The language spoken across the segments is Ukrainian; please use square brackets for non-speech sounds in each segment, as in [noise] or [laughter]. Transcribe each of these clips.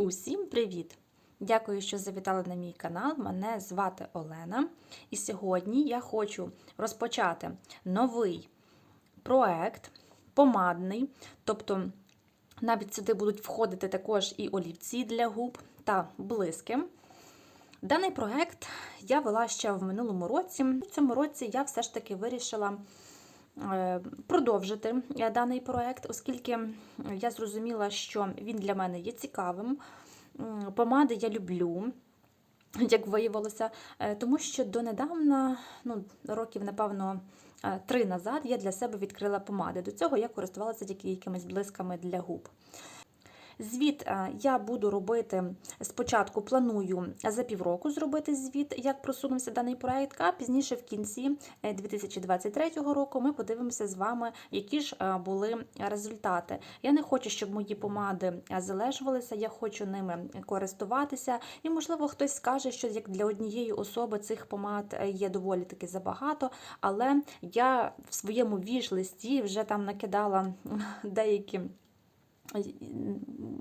Усім привіт! Дякую, що завітали на мій канал. Мене звати Олена. І сьогодні я хочу розпочати новий проект помадний. Тобто, навіть сюди будуть входити також і олівці для губ та блиски. Даний проект я вела ще в минулому році. В цьому році я все ж таки вирішила продовжити е, даний проект, оскільки я зрозуміла, що він для мене є цікавим. Помади я люблю. Як виявилося, Е, тому що донедавна, ну, років, напевно, е, три назад я для себе відкрила помади. До цього я користувалася тільки якимись блисками для губ. Звіт е, я буду робити спочатку, планую за півроку зробити звіт, як просунувся даний проект, а пізніше в кінці е, 2023 року ми подивимося з вами, які ж е, були результати. Я не хочу, щоб мої помади е, залежувалися, я хочу ними користуватися. І, можливо, хтось скаже, що як для однієї особи цих помад е, є доволі таки забагато, але я в своєму віж-листі вже там накидала деякі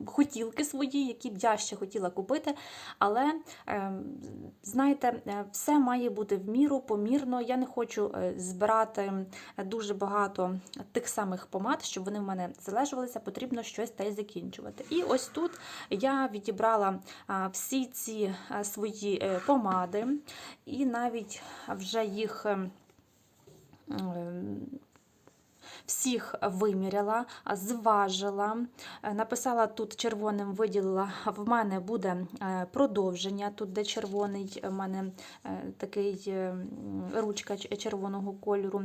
хотілки свої, які б я ще хотіла купити. Але, е, знаєте, е, все має бути в міру, помірно. Я не хочу е, збирати дуже багато тих самих помад, щоб вони в мене залежувалися, потрібно щось та й закінчувати. І ось тут я відібрала всі ці свої е, помади, і навіть вже їх. Всіх виміряла, зважила, е, написала тут червоним, виділила. В мене буде е, продовження, тут де червоний, в мене е, такий е, ручка червоного кольору.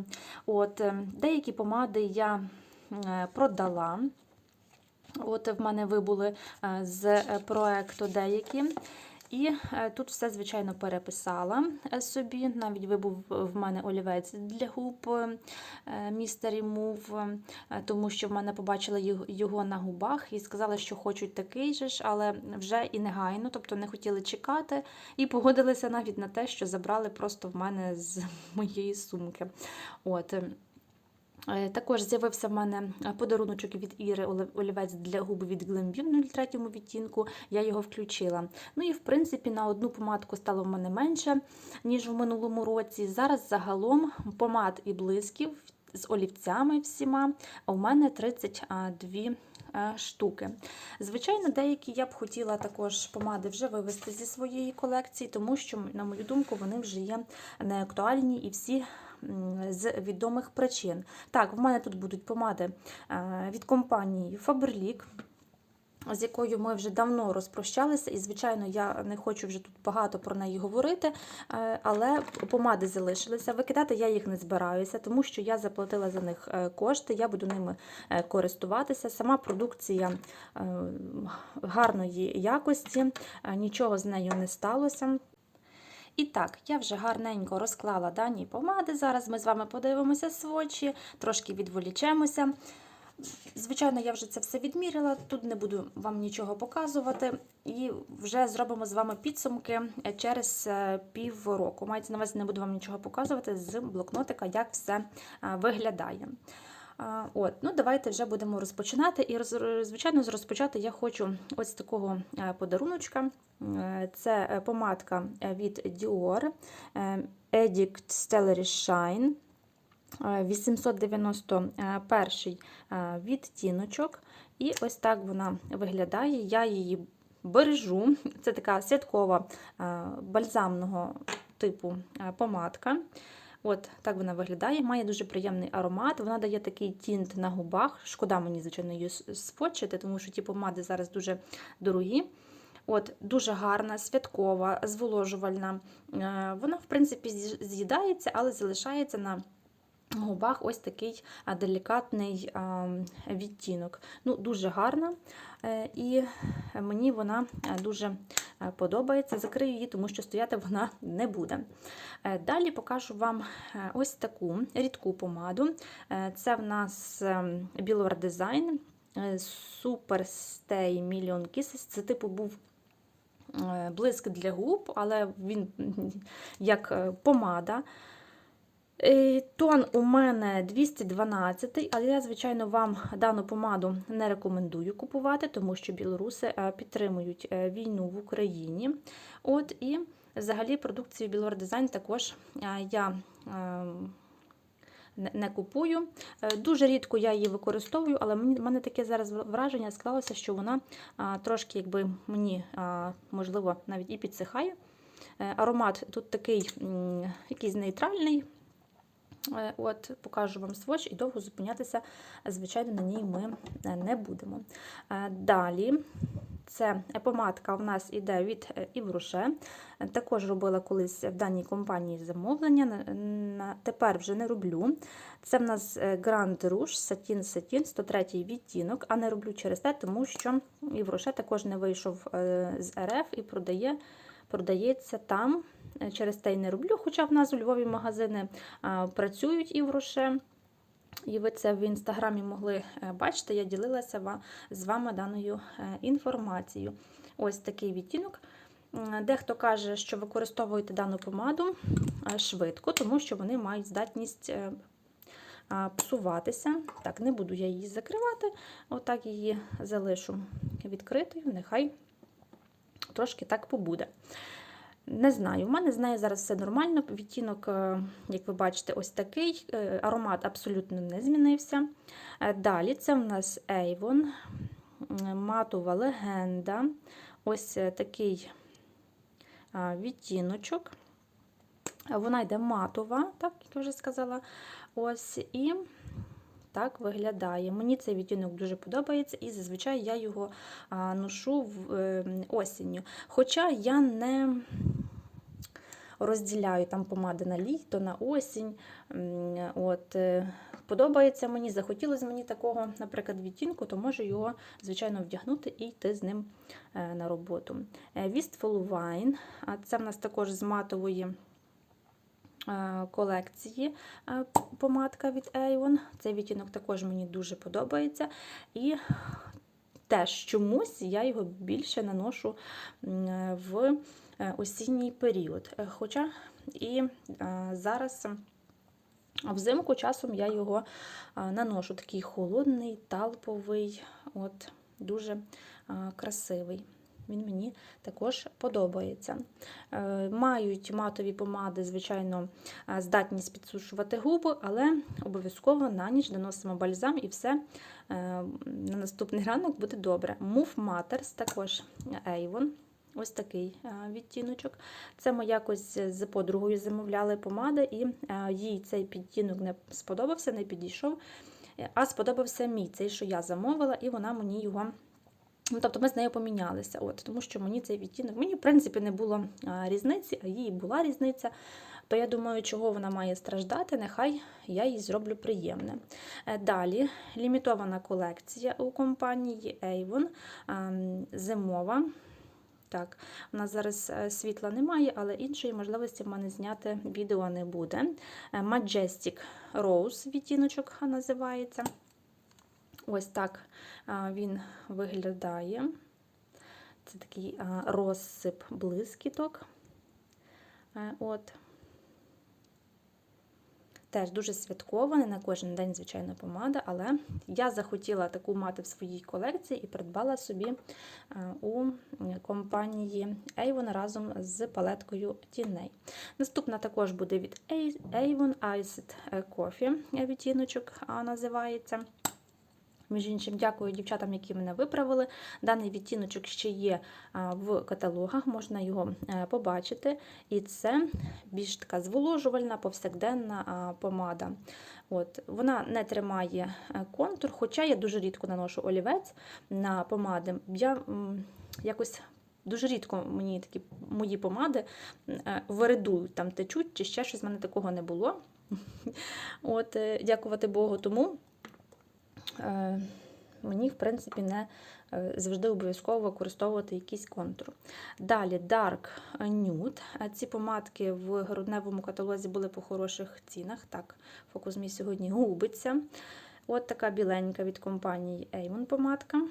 От, е, Деякі помади я е, продала. От в мене вибули е, з е, проекту деякі. І е, тут все, звичайно, переписала е, собі. Навіть вибув в мене олівець для губ е, Містер е, тому що в мене побачила його- на губах і сказали, що хочуть такий же ж, але вже і негайно, тобто не хотіли чекати, і погодилися навіть на те, що забрали просто в мене з моєї сумки. От. Е, Е, Також з'явився в мене подаруночок від Іри олівець для губ від Glambi в 03 відтінку. Я його включила. Ну і в принципі на одну помадку стало в мене менше, ніж в минулому році. Зараз загалом помад і блисків з олівцями всіма у мене 32 е, штуки. Звичайно, деякі я б хотіла також помади вже вивести зі своєї колекції, тому що, на мою думку, вони вже є неактуальні і всі з відомих причин. Так, в мене тут будуть помади е, від компанії Faberlic, з якою ми вже давно розпрощалися, і, звичайно, я не хочу вже тут багато про неї говорити, е, але помади залишилися. Викидати я їх не збираюся, тому що я заплатила за них е, кошти, я буду ними користуватися. Сама продукція гарної якості, нічого з нею не сталося. І так, я вже гарненько розклала дані помади. Зараз ми з вами подивимося свочі, трошки відволічемося. Звичайно, я вже це все відміряла, тут не буду вам нічого показувати. І вже зробимо з вами підсумки через е, півроку. Мається на увазі, не буду вам нічого показувати з блокнотика, як все е, виглядає. От, ну давайте вже будемо розпочинати. І звичайно, розпочати я хочу ось такого е, подаруночка. Е, Це е, помадка від Dior Edict Stellary Shine. Е, 891 е, відтіночок. І ось так вона виглядає. Я її бережу. Це така святкова бальзамного типу помадка. От так вона виглядає, має дуже приємний аромат. Вона дає такий тінт на губах. Шкода мені, звичайно, її спочити, тому що ті помади зараз дуже дорогі. От, Дуже гарна, святкова, зволожувальна. Е, Вона, в принципі, з'їдається, але залишається на губах ось такий делікатний відтінок. Ну, Дуже гарна. е, І мені вона е, дуже е, подобається. Закрию її, тому що стояти вона не буде. Далі покажу вам ось таку рідку помаду. Це в нас Bilor Design Super Stay Million Kisses. Це типу був блиск для губ, але він як помада. Е, Тон у мене 212, але я, звичайно, вам дану помаду не рекомендую купувати, тому що білоруси е, підтримують е, війну в Україні. От і взагалі продукцію Білор Дизайн також я е, не- купую. Дуже рідко я її використовую, але в мене таке зараз враження склалося, що вона трошки, якби мені можливо навіть і підсихає. Аромат тут такий якийсь нейтральний. Е, От, покажу вам сводч і довго зупинятися, звичайно, на ній ми е, не будемо. Е, Далі, це помадка у нас іде від Івруше. Також робила колись в даній компанії замовлення. Тепер вже не роблю. Це в нас Grand Rouge Satin Satin 103 відтінок, а не роблю через те, тому що Івруше також не вийшов з РФ і продає, продається там. Е, Через те й не роблю, хоча в нас у Львові магазини працюють і в Роше. І ви це в інстаграмі могли е, бачити. Я ділилася з вами даною е, інформацією. Ось такий відтінок. Дехто каже, що використовуєте дану помаду е, швидко, тому що вони мають здатність е, псуватися. Так, не буду я її закривати, отак її залишу відкритою, нехай трошки так побуде. Не знаю, у мене з нею зараз все нормально. Відтінок, е, як ви бачите, ось такий. Е, Аромат абсолютно не змінився. Е, Далі це в нас Avon, матова легенда. Ось такий відтіночок. Вона йде матова, так, як я вже сказала. Ось і так виглядає. Мені цей відтінок дуже подобається, і зазвичай я його ношу в, е, осінню. Хоча я не розділяю там помади на літо, на осінь. От, е, подобається мені, захотілося мені такого, наприклад, відтінку, то можу його, звичайно, вдягнути і йти з ним е, на роботу. Е, Wistful Wine, це в нас також з матової колекції е, помадка від Avon. Цей відтінок також мені дуже подобається. І теж чомусь я його більше наношу е, в е, осінній період. Е, Хоча і е, зараз взимку часом я його е, наношу. Такий холодний, талповий, от, дуже е, красивий. Він мені також подобається. Е, Мають матові помади, звичайно, е, здатність підсушувати губи, але обов'язково на ніч доносимо бальзам і все е, на наступний [laughs] ранок буде добре. Move Matters, також Avon. Ось такий відтіночок. Це ми якось з подругою замовляли помади, і їй цей підтінок не сподобався, не підійшов. А сподобався мій цей, що я замовила, і вона мені його. Ну, тобто ми з нею помінялися, от, тому що мені цей відтінок, мені, в принципі, не було різниці, а їй була різниця. То я думаю, чого вона має страждати, нехай я їй зроблю приємне. Е, Далі лімітована колекція у компанії Avon, ем, зимова. Так, у нас зараз е, світла немає, але іншої можливості в мене зняти відео не буде. Е, Majestic Rose відтіночок називається. Ось так він виглядає. Це такий розсип блискіток. Е, От. Теж дуже святкова, не на кожен день, звичайно, помада, але я захотіла таку мати в своїй колекції і придбала собі е, у компанії Avon разом з палеткою тіней. Наступна також буде від Avon Iced Coffee відтіночок називається. Між іншим, дякую дівчатам, які мене виправили. Даний відтіночок ще є в каталогах, можна його е, побачити. І це більш така зволожувальна, повсякденна помада. От, Вона не тримає е, контур, хоча я дуже рідко наношу олівець на помади. Я якось Дуже рідко мені такі мої помади е, виридують, там течуть чи ще щось, в мене такого не було. [laughs] От, Дякувати Богу. Тому мені, в принципі, не е, завжди обов'язково використовувати якийсь контур. Далі Dark Nude. Е, Ці помадки в грудневому каталозі були по хороших цінах. Так, фокус мій сьогодні губиться. От така біленька від компанії Avon помадка.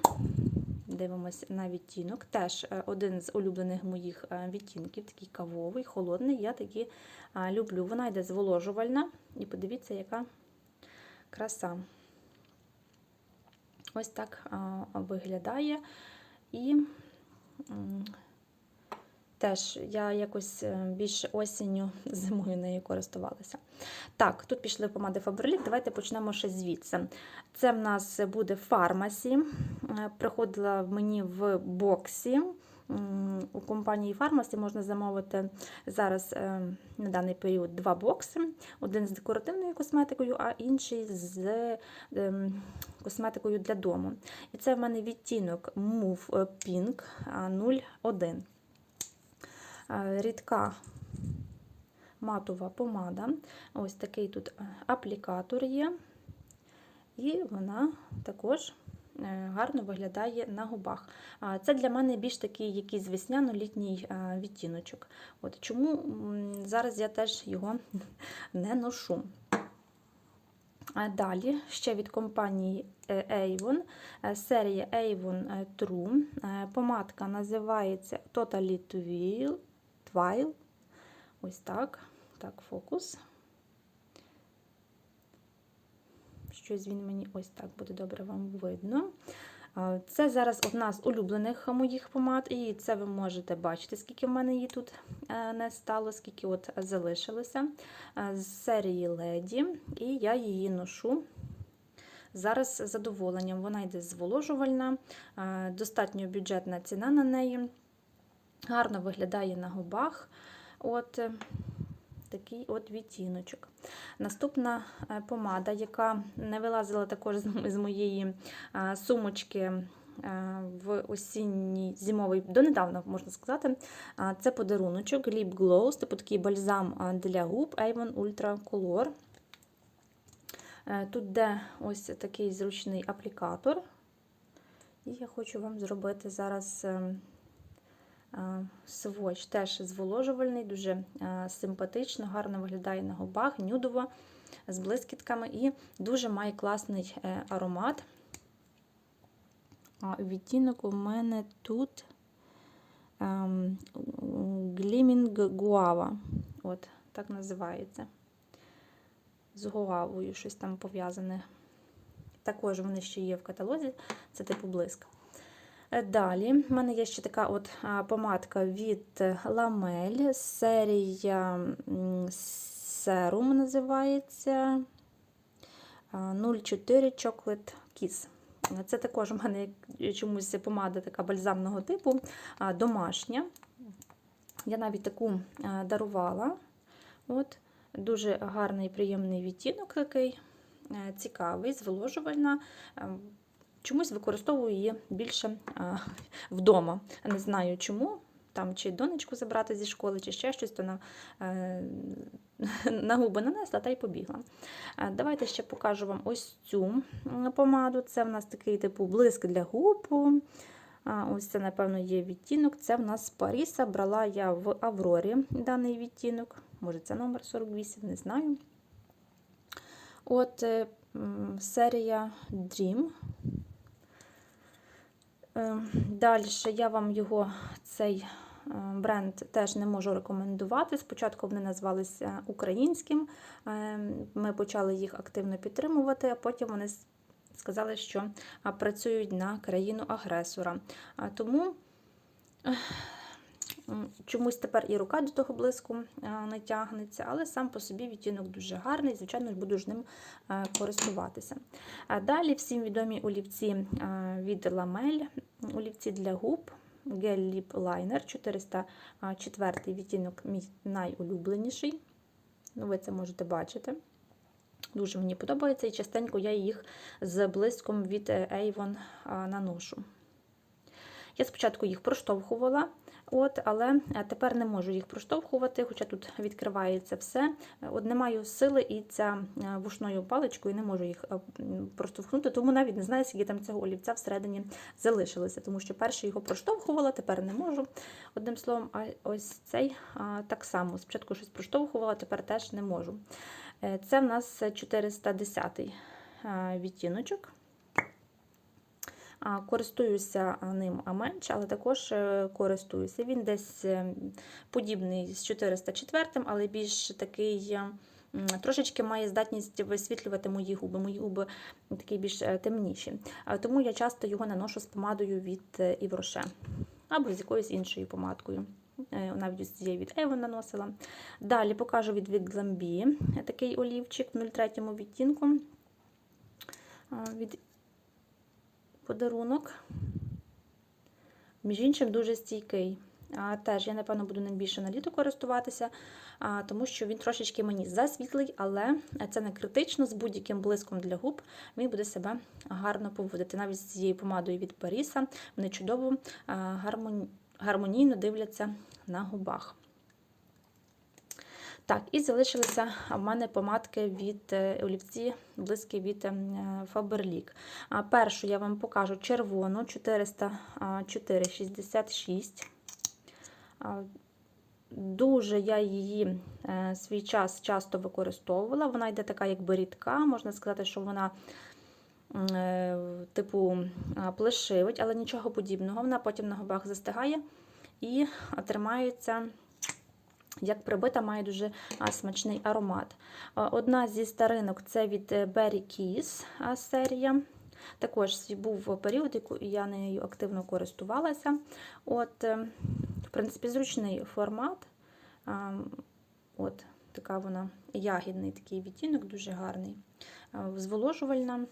дивимося на відтінок. Теж е, один з улюблених моїх е, відтінків, такий кавовий, холодний. Я такі е, люблю. Вона йде зволожувальна. І подивіться, яка краса. Ось так виглядає. І теж я якось е, більше осінню, [laughs] зимою нею користувалася. Так, тут пішли помади Faberlic. Давайте почнемо ще звідси. Це в нас буде фармасі. Е, Приходила мені в боксі. У компанії Фармасі можна замовити зараз е, на даний період два бокси: один з декоративною косметикою, а інший з ем, косметикою для дому. І це в мене відтінок Move Pink 01. Е, Рідка матова помада. Ось такий тут е, аплікатор є. І вона також е, гарно виглядає на губах. Це для мене більш такий якийсь весняно-літній е, відтіночок. От Чому зараз я теж його [laughs] не ношу. Далі ще від компанії е, Avon, е, серія Avon е, True. Е, Помадка називається Totally. Twile. Ось так. Так, фокус. Щось він мені ось так буде добре вам видно. Це зараз одна з улюблених моїх помад, і це ви можете бачити, скільки в мене її тут е, не стало, скільки от залишилося е, з серії Леді, і я її ношу. Зараз з задоволенням. Вона йде зволожувальна, е, достатньо бюджетна ціна на неї, гарно виглядає на губах. От такий от відтіночок. Наступна е, помада, яка не вилазила також з моєї е, сумочки е, в осінній зимовий, донедавна, можна сказати, це подаруночок Lip Gloss, типу такий бальзам для губ Avon Ultra Color. Тут де ось такий зручний аплікатор. І я хочу вам зробити зараз ем, е, теж зволожувальний, дуже е, симпатично, гарно виглядає на губах, нюдово, з блискітками і дуже має класний е, аромат. Відтінок у мене тут ем, Gleaming Guava. От, так називається. З гуавою щось там пов'язане. Також вони ще є в каталозі, це типу блиск. Е, Далі в мене є ще така от помадка від Lamel, серія Serum називається 04 Chocolate Kiss. Це також у мене чомусь помада така бальзамного типу, домашня. Я навіть таку дарувала. От, Дуже гарний приємний відтінок такий, е, цікавий, зволожувальна. Е, Чомусь використовую її більше а, вдома. Не знаю чому. Там чи донечку забрати зі школи, чи ще щось, то на, е, на губи нанесла та й побігла. Е, Давайте ще покажу вам ось цю помаду. Це в нас такий типу блиск для губ. А, Ось це, напевно, є відтінок. Це в нас з Паріса. Брала я в Аврорі даний відтінок. Може, це номер 48, не знаю. От е, серія Dream. Далі я вам його, цей е, бренд, теж не можу рекомендувати. Спочатку вони назвалися українським. Е, Ми почали їх активно підтримувати, а потім вони сказали, що працюють на країну-агресора. Тому ех, м, чомусь тепер і рука до того блиску а, не тягнеться, але сам по собі відтінок дуже гарний, звичайно буду ж ним е, користуватися. Далі всім відомі олівці е, від Lamel, олівці для губ. Gel Lip Liner 404 відтінок, мій найулюбленіший. Ну, ви це можете бачити. Дуже мені подобається, і частенько я їх з блиском від е, Avon наношу. Я спочатку їх проштовхувала, от, але е, тепер не можу їх проштовхувати, хоча тут відкривається все. Е, От не маю сили і ця е, вушною паличкою не можу їх проштовхнути, тому навіть не знаю, скільки там цього олівця всередині залишилося, тому що перше його проштовхувала, тепер не можу. Одним словом, а ось цей так само. Спочатку щось проштовхувала, тепер теж не можу. Це в нас 410 е, відтіночок. Користуюся ним менше, але також е, користуюся. Він десь е, подібний з 404, але більш такий. е, Трошечки має здатність висвітлювати мої губи. Мої губи такі більш темніші. Тому я часто його наношу з помадою від е, Rocher або з якоюсь іншою помадкою. Навіть ось цією від Avon наносила. Далі покажу від Від Glambi такий олівчик в 03 відтінку. Від подарунок. Між іншим, дуже стійкий. А, Теж я, напевно, буду ним більше на літо користуватися, а, тому що він трошечки мені засвітлий, але це не критично, з будь-яким блиском для губ він буде себе гарно поводити. Навіть з цією помадою від Паріса вони чудово гармонійно дивляться на губах. Так, і залишилися в мене помадки від е, олівці, блиски від ем, Faberlic. Першу я вам покажу червону 404,66. Дуже я її е, свій час часто використовувала. Вона йде така, якби рідка, можна сказати, що вона е, типу плешивить, але нічого подібного. Вона потім на губах застигає і тримається. Як прибита, має дуже смачний аромат. Одна зі старинок це від е, Berry Kiss серія. Також був період, яку я нею активно користувалася. От, е, в принципі, зручний формат. От така вона ягідний такий відтінок, дуже гарний. Зволожувальна.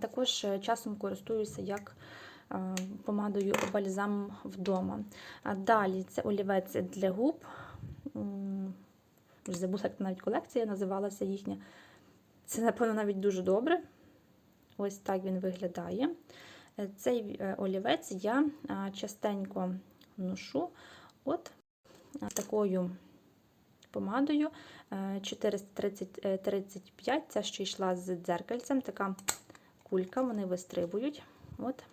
Також е, часом користуюся як помадою бальзамом вдома. Далі це олівець для губ. Вже забула, навіть колекція називалася їхня. Це, напевно, навіть дуже добре. Ось так він виглядає. Е, Цей е, олівець я частенько ношу от такою помадою е, 435, ця що йшла з дзеркальцем, така кулька, вони вистрибують. От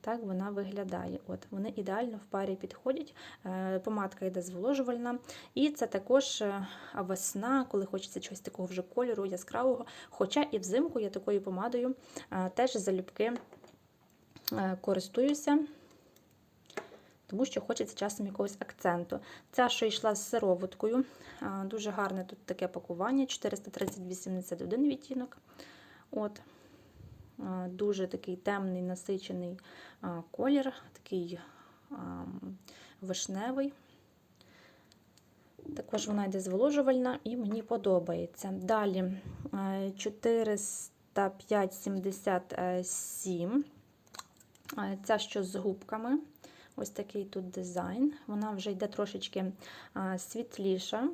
так вона виглядає. От Вони ідеально в парі підходять. Е, Помадка йде зволожувальна. І це також е, весна, коли хочеться чогось такого вже кольору, яскравого. Хоча і взимку я такою помадою е, теж залюбки користуюся. Тому що хочеться часом якогось акценту. Ця, що йшла з сироваткою, дуже гарне тут таке пакування, 430-81 відтінок. От. Е, Дуже такий темний, насичений е, колір, такий е, вишневий. Також вона йде зволожувальна і мені подобається. Далі е, 405,77. Е, Ця що з губками. Ось такий тут дизайн. Вона вже йде трошечки світліша.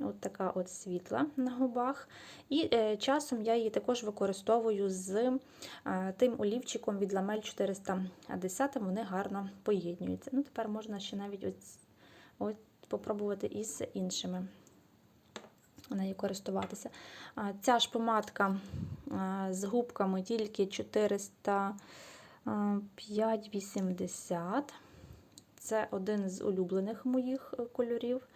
От така от світла на губах. І е, часом я її також використовую з е, тим олівчиком від Ламель 410, вони гарно поєднуються. Ну, Тепер можна ще навіть ось, ось попробувати із іншими нею користуватися. А, Ця ж помадка а, з губками тільки 405,80. Це один з улюблених моїх е, кольорів.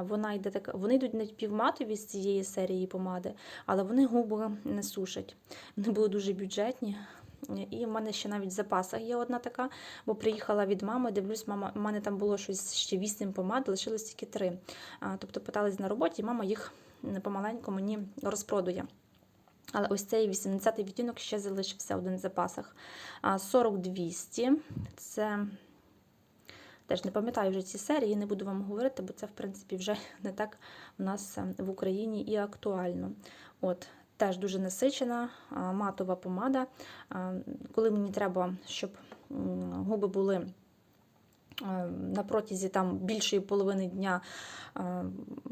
Вона йде така, вони йдуть не півматові з цієї серії помади, але вони губи не сушать. Вони були дуже бюджетні. І в мене ще навіть в запасах є одна така, бо приїхала від мами, дивлюсь, мама, в мене там було щось ще 8 помад, лишилось тільки 3. А, Тобто питались на роботі, і мама їх помаленьку мені розпродує. Але ось цей 80-й відтінок ще залишився один в запасах. А 4200 це теж не пам'ятаю вже ці серії, не буду вам говорити, бо це, в принципі, вже [laughs] не так у нас е, в Україні і актуально. От, Теж дуже насичена матова помада. Коли мені треба, щоб губи були на протязі там більшої половини дня е,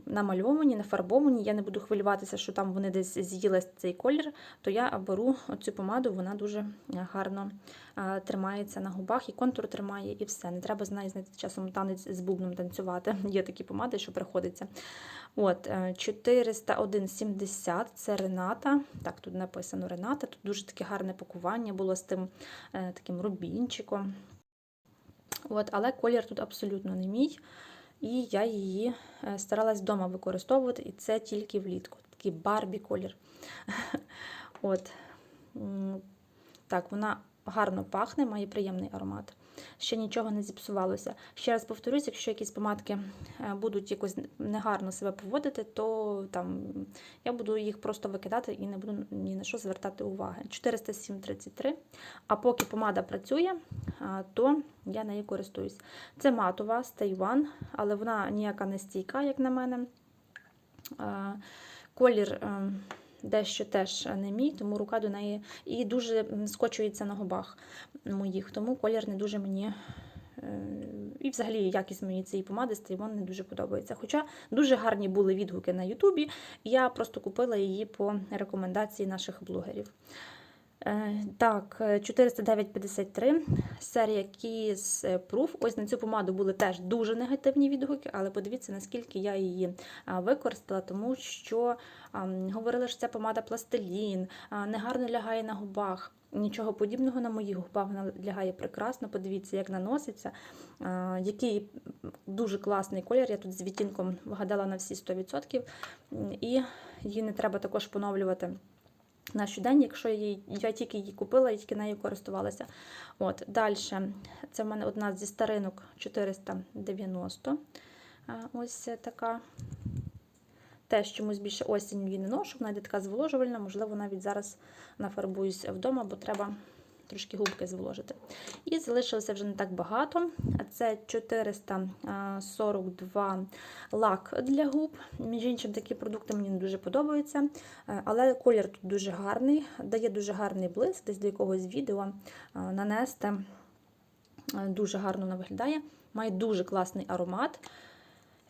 намальовані, нафарбовані, я не буду хвилюватися, що там вони десь з'їли цей колір, то я беру цю помаду, вона дуже гарно е, тримається на губах, і контур тримає, і все. Не треба з нею знаєте, часом танець з бубном танцювати. [laughs] Є такі помади, що приходиться. От, е, 401,70 це Рената. Так, тут написано Рената. Тут дуже таке гарне пакування було з тим е, таким рубінчиком. От, але колір тут абсолютно не мій. І я її е, старалась вдома використовувати, і це тільки влітку. Такий барбі колір. [laughs] От. Так, вона гарно пахне, має приємний аромат. Ще нічого не зіпсувалося. Ще раз повторюсь, якщо якісь помадки е, будуть якось негарно себе поводити, то там я буду їх просто викидати і не буду ні на що звертати уваги. 407,33. А поки помада працює, то я нею користуюсь. Це матова з Тайван, але вона ніяка не стійка, як на мене. Колір е, дещо теж не мій, тому рука до неї і дуже скочується на губах моїх, тому колір не дуже мені. е, І взагалі якість мені цієї помади з Тайван не дуже подобається. Хоча дуже гарні були відгуки на Ютубі, я просто купила її по рекомендації наших блогерів. Е, Так, е, 409,53, серія Kiss Proof. Ось на цю помаду були теж дуже негативні відгуки, але подивіться, наскільки я її використала, тому що говорили, що ця помада пластилін, негарно лягає на губах. Нічого подібного на моїх губах вона лягає прекрасно. Подивіться, як наноситься. Який дуже класний колір. Я тут з відтінком вгадала на всі 100%. І її не треба також поновлювати на щодень, якщо я, її, я тільки її купила і тільки нею користувалася. От, Далі, це в мене одна зі старинок 490. Ось така. Теж чомусь більше осінь її не ношу, вона йде така зволожувальна, можливо, навіть зараз нафарбуюсь вдома, бо треба трошки губки зволожити. І залишилося вже не так багато. Це 442 лак для губ. Між іншим, такі продукти мені не дуже подобаються. Е, Але колір тут дуже гарний, дає дуже гарний блиск, десь до якогось відео е, нанести. Е, Дуже гарно вона виглядає, має дуже класний аромат.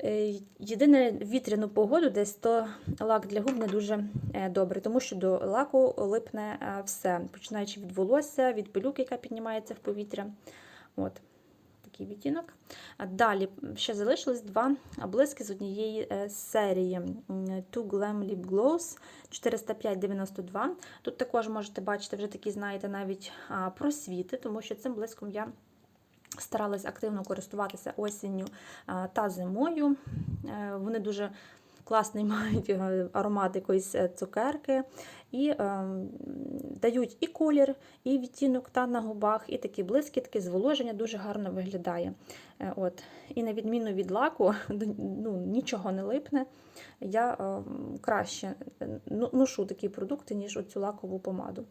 Е, Єдине вітряну погоду, десь то лак для губ не дуже е, добрий, тому що до лаку липне е, все, починаючи від волосся, від пилюки, яка піднімається в повітря. От такий відтінок. Далі ще залишилось два блиски з однієї серії Two Glam Lip Gloss 405,92. Тут також можете бачити вже такі, знаєте, навіть просвіти, тому що цим блиском я старалась активно користуватися осінню та зимою. Е, Вони дуже класний [laughs] мають е, аромат якоїсь е, цукерки, і е, дають і колір, і відтінок та на губах, і такі блискітки, зволоження дуже гарно виглядає. Е, От. І на відміну від лаку, [laughs] ну, нічого не липне. Я е, краще е, ну- ношу такі продукти, ніж оцю лакову помаду.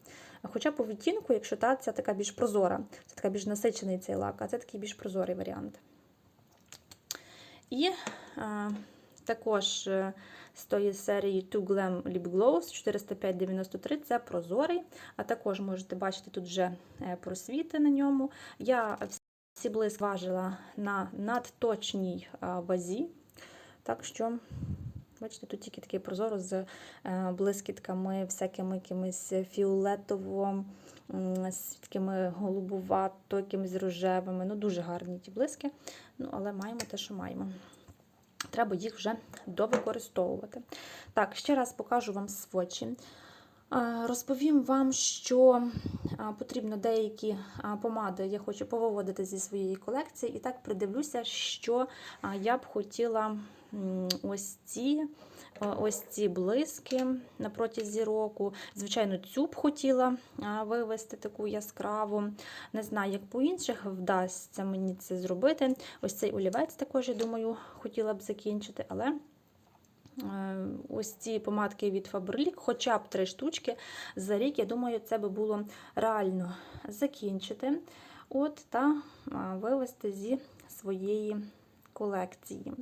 Хоча по відтінку, якщо та, це така більш прозора, це така більш насичений цей лак, а це такий більш прозорий варіант. І е, також е, з тої серії Two Glam Lip Gloss 405,93 це прозорий. А також можете бачити тут вже е, просвіти на ньому. Я всі блиск важила на надточній вазі. Так що, бачите, тут тільки такий прозоро з е, блискітками, всякими якимись фіолетово, з рожевими. Ну, дуже гарні ті блиски. Ну, але маємо те, що маємо. Треба їх вже довикористовувати. Так, ще раз покажу вам свочі. Розповім вам, що потрібно деякі помади я хочу повиводити зі своєї колекції. І так придивлюся, що я б хотіла ось ці. Ось ці блиски на протязі року. Звичайно, цю б хотіла вивести таку яскраву. Не знаю, як по інших вдасться мені це зробити. Ось цей олівець також, я думаю, хотіла б закінчити, але Е, Ось ці помадки від Faberlic, хоча б три штучки за рік, я думаю, це би було реально закінчити от, та вивести зі своєї колекції.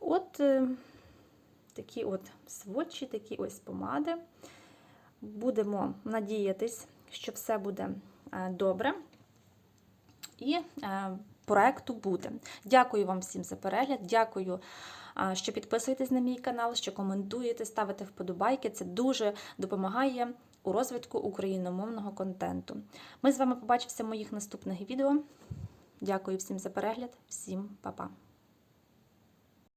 От е, такі от сводчі, такі ось помади. Будемо надіятись, що все буде е, добре. І е, проекту буде. Дякую вам всім за перегляд. Дякую що підписуєтесь на мій канал, що коментуєте, ставите вподобайки. Це дуже допомагає у розвитку україномовного контенту. Ми з вами побачимося в моїх наступних відео. Дякую всім за перегляд, всім па-па!